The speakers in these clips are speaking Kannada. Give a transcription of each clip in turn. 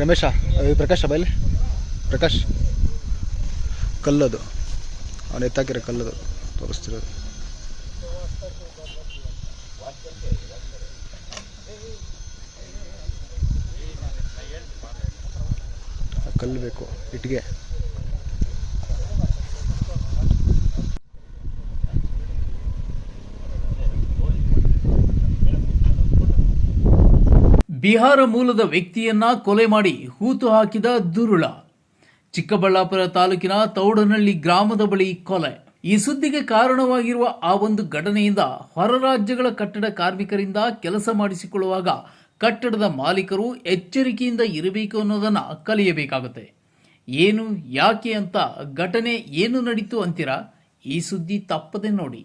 ರಮೇಶ ಪ್ರಕಾಶ ಬೈಲಿ ಪ್ರಕಾಶ್. ಕಲ್ಲದು. ಅವನು ಎತ್ತಾಕಿರೋ ಕಲ್ಲದು. ತೋರಿಸ್ತಿರೋದು. ಕಲ್ಲು ಬೇಕು ಇಟ್ಟಿಗೆ ಬಿಹಾರ ಮೂಲದ ವ್ಯಕ್ತಿಯನ್ನ ಕೊಲೆ ಮಾಡಿ ಹೂತು ಹಾಕಿದ ದುರುಳ. ಚಿಕ್ಕಬಳ್ಳಾಪುರ ತಾಲೂಕಿನ ತೌಡನಹಳ್ಳಿ ಗ್ರಾಮದ ಬಳಿ ಕೊಲೆ. ಈ ಸುದ್ದಿಗೆ ಕಾರಣವಾಗಿರುವ ಆ ಒಂದು ಘಟನೆಯಿಂದ ಹೊರ ರಾಜ್ಯಗಳ ಕಟ್ಟಡ ಕಾರ್ಮಿಕರಿಂದ ಕೆಲಸ ಮಾಡಿಸಿಕೊಳ್ಳುವಾಗ ಕಟ್ಟಡದ ಮಾಲೀಕರು ಎಚ್ಚರಿಕೆಯಿಂದ ಇರಬೇಕು ಅನ್ನೋದನ್ನು ಕಲಿಯಬೇಕಾಗುತ್ತೆ. ಏನು, ಯಾಕೆ ಅಂತ ಘಟನೆ ಏನು ನಡೀತು ಅಂತೀರಾ? ಈ ಸುದ್ದಿ ತಪ್ಪದೆ ನೋಡಿ.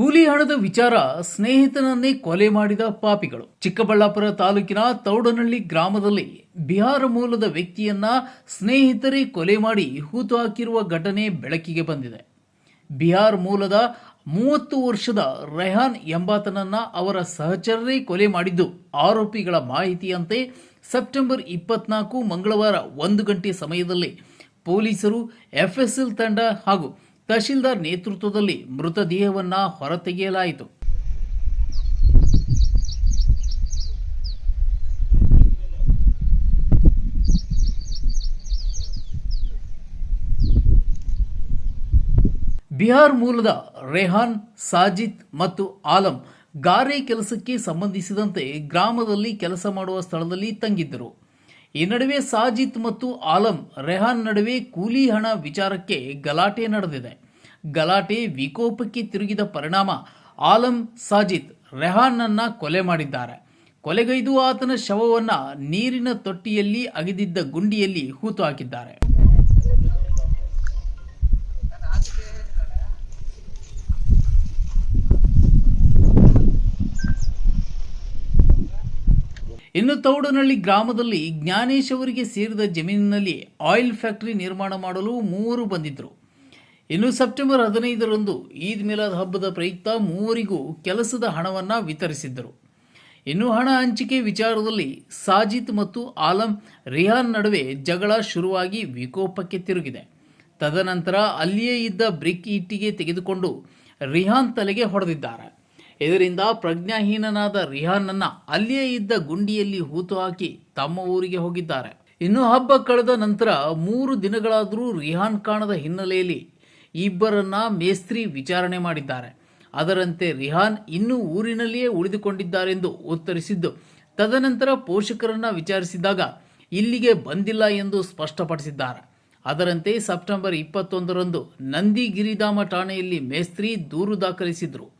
ಕೂಲಿ ಹಣದ ವಿಚಾರ ಸ್ನೇಹಿತನನ್ನೇ ಕೊಲೆ ಮಾಡಿದ ಪಾಪಿಗಳು. ಚಿಕ್ಕಬಳ್ಳಾಪುರ ತಾಲೂಕಿನ ತೌಡನಹಳ್ಳಿ ಗ್ರಾಮದಲ್ಲಿ ಬಿಹಾರ ಮೂಲದ ವ್ಯಕ್ತಿಯನ್ನ ಸ್ನೇಹಿತರೇ ಕೊಲೆ ಮಾಡಿ ಹೂತು ಹಾಕಿರುವ ಘಟನೆ ಬೆಳಕಿಗೆ ಬಂದಿದೆ. ಬಿಹಾರ್ ಮೂಲದ ಮೂವತ್ತು ವರ್ಷದ ರೆಹಾನ್ ಎಂಬಾತನನ್ನ ಅವರ ಸಹಚರರೇ ಕೊಲೆ ಮಾಡಿದ್ದು ಆರೋಪಿಗಳ ಮಾಹಿತಿಯಂತೆ ಸೆಪ್ಟೆಂಬರ್ ಇಪ್ಪತ್ನಾಲ್ಕು ಮಂಗಳವಾರ ಒಂದು ಗಂಟೆ ಸಮಯದಲ್ಲಿ ಪೊಲೀಸರು ಎಫ್ಎಸ್ಎಲ್ ತಂಡ ಹಾಗೂ ತಹಶೀಲ್ದಾರ್ ನೇತೃತ್ವದಲ್ಲಿ ಮೃತದೇಹವನ್ನು ಹೊರತೆಗೆಯಲಾಯಿತು. ಬಿಹಾರ್ ಮೂಲದ ರೆಹಾನ್, ಸಾಜಿದ್ ಮತ್ತು ಆಲಂ ಗಾರೆ ಕೆಲಸಕ್ಕೆ ಸಂಬಂಧಿಸಿದಂತೆ ಗ್ರಾಮದಲ್ಲಿ ಕೆಲಸ ಮಾಡುವ ಸ್ಥಳದಲ್ಲಿ ತಂಗಿದ್ದರು. ಈ ನಡುವೆ ಸಾಜಿತ್ ಮತ್ತು ಆಲಂ ರೆಹಾನ್ ನಡುವೆ ಕೂಲಿ ಹಣ ವಿಚಾರಕ್ಕೆ ಗಲಾಟೆ ನಡೆದಿದೆ. ಗಲಾಟೆ ವಿಕೋಪಕ್ಕೆ ತಿರುಗಿದ ಪರಿಣಾಮ ಆಲಂ ಸಾಜಿತ್ ರೆಹಾನ್ನನ್ನ ಕೊಲೆ ಮಾಡಿದ್ದಾರೆ. ಕೊಲೆಗೈದು ಆತನ ಶವವನ್ನು ನೀರಿನ ತೊಟ್ಟಿಯಲ್ಲಿ ಅಗೆದಿದ್ದ ಗುಂಡಿಯಲ್ಲಿ ಹೂತು ಹಾಕಿದ್ದಾರೆ. ಇನ್ನು ತೌಡನಹಳ್ಳಿ ಗ್ರಾಮದಲ್ಲಿ ಜ್ಞಾನೇಶ್ ಅವರಿಗೆ ಸೇರಿದ ಜಮೀನಿನಲ್ಲಿ ಆಯಿಲ್ ಫ್ಯಾಕ್ಟರಿ ನಿರ್ಮಾಣ ಮಾಡಲು ಮೂವರು ಬಂದಿದ್ದರು. ಇನ್ನು ಸೆಪ್ಟೆಂಬರ್ ಹದಿನೈದರಂದು ಈದ್ ಮಿಲಾದ್ ಹಬ್ಬದ ಪ್ರಯುಕ್ತ ಮೂವರಿಗೂ ಕೆಲಸದ ಹಣವನ್ನು ವಿತರಿಸಿದ್ದರು. ಇನ್ನು ಹಣ ಹಂಚಿಕೆ ವಿಚಾರದಲ್ಲಿ ಸಾಜಿದ್ ಮತ್ತು ಆಲಂ ರಿಹಾನ್ ನಡುವೆ ಜಗಳ ಶುರುವಾಗಿ ವಿಕೋಪಕ್ಕೆ ತಿರುಗಿದೆ. ತದನಂತರ ಅಲ್ಲಿಯೇ ಇದ್ದ ಬ್ರಿಕ್ ಇಟ್ಟಿಗೆ ತೆಗೆದುಕೊಂಡು ರಿಹಾನ್ ತಲೆಗೆ ಹೊಡೆದಿದ್ದಾರೆ. ಇದರಿಂದ ಪ್ರಜ್ಞಾಹೀನನಾದ ರಿಹಾನ್ನನ್ನು ಅಲ್ಲಿಯೇ ಇದ್ದ ಗುಂಡಿಯಲ್ಲಿ ಹೂತು ಹಾಕಿ ತಮ್ಮ ಊರಿಗೆ ಹೋಗಿದ್ದಾರೆ. ಇನ್ನು ಹಬ್ಬ ಕಳೆದ ನಂತರ ಮೂರು ದಿನಗಳಾದರೂ ರಿಹಾನ್ ಕಾಣದ ಹಿನ್ನೆಲೆಯಲ್ಲಿ ಇಬ್ಬರನ್ನ ಮೇಸ್ತ್ರಿ ವಿಚಾರಣೆ ಮಾಡಿದ್ದಾರೆ. ಅದರಂತೆ ರಿಹಾನ್ ಇನ್ನೂ ಊರಿನಲ್ಲಿಯೇ ಉಳಿದುಕೊಂಡಿದ್ದಾರೆಂದು ಉತ್ತರಿಸಿದ್ದು, ತದನಂತರ ಪೋಷಕರನ್ನ ವಿಚಾರಿಸಿದಾಗ ಇಲ್ಲಿಗೆ ಬಂದಿಲ್ಲ ಎಂದು ಸ್ಪಷ್ಟಪಡಿಸಿದ್ದಾರೆ. ಅದರಂತೆ ಸೆಪ್ಟೆಂಬರ್ ಇಪ್ಪತ್ತೊಂದರಂದು ನಂದಿಗಿರಿಧಾಮ ಠಾಣೆಯಲ್ಲಿ ಮೇಸ್ತ್ರಿ ದೂರು ದಾಖಲಿಸಿದ್ರು.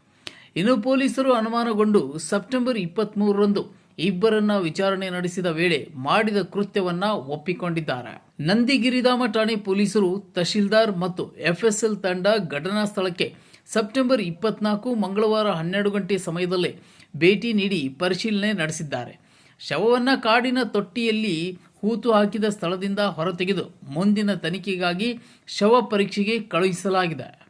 ಇನ್ನು ಪೊಲೀಸರು ಅನುಮಾನಗೊಂಡು ಸೆಪ್ಟೆಂಬರ್ ಇಪ್ಪತ್ಮೂರರಂದು ಇಬ್ಬರನ್ನ ವಿಚಾರಣೆ ನಡೆಸಿದ ವೇಳೆ ಮಾಡಿದ ಕೃತ್ಯವನ್ನ ಒಪ್ಪಿಕೊಂಡಿದ್ದಾರೆ. ನಂದಿಗಿರಿಧಾಮ ಠಾಣೆ ಪೊಲೀಸರು ತಹಶೀಲ್ದಾರ್ ಮತ್ತು ಎಫ್ಎಸ್ಎಲ್ ತಂಡ ಘಟನಾ ಸ್ಥಳಕ್ಕೆ ಸೆಪ್ಟೆಂಬರ್ ಇಪ್ಪತ್ನಾಲ್ಕು ಮಂಗಳವಾರ ಹನ್ನೆರಡು ಗಂಟೆ ಸಮಯದಲ್ಲೇ ಭೇಟಿ ನೀಡಿ ಪರಿಶೀಲನೆ ನಡೆಸಿದ್ದಾರೆ. ಶವವನ್ನ ಕಾಡಿನ ತೊಟ್ಟಿಯಲ್ಲಿ ಹೂತು ಹಾಕಿದ ಸ್ಥಳದಿಂದ ಹೊರತೆಗೆದು ಮುಂದಿನ ತನಿಖೆಗಾಗಿ ಶವ ಪರೀಕ್ಷೆಗೆ ಕಳುಹಿಸಲಾಗಿದೆ.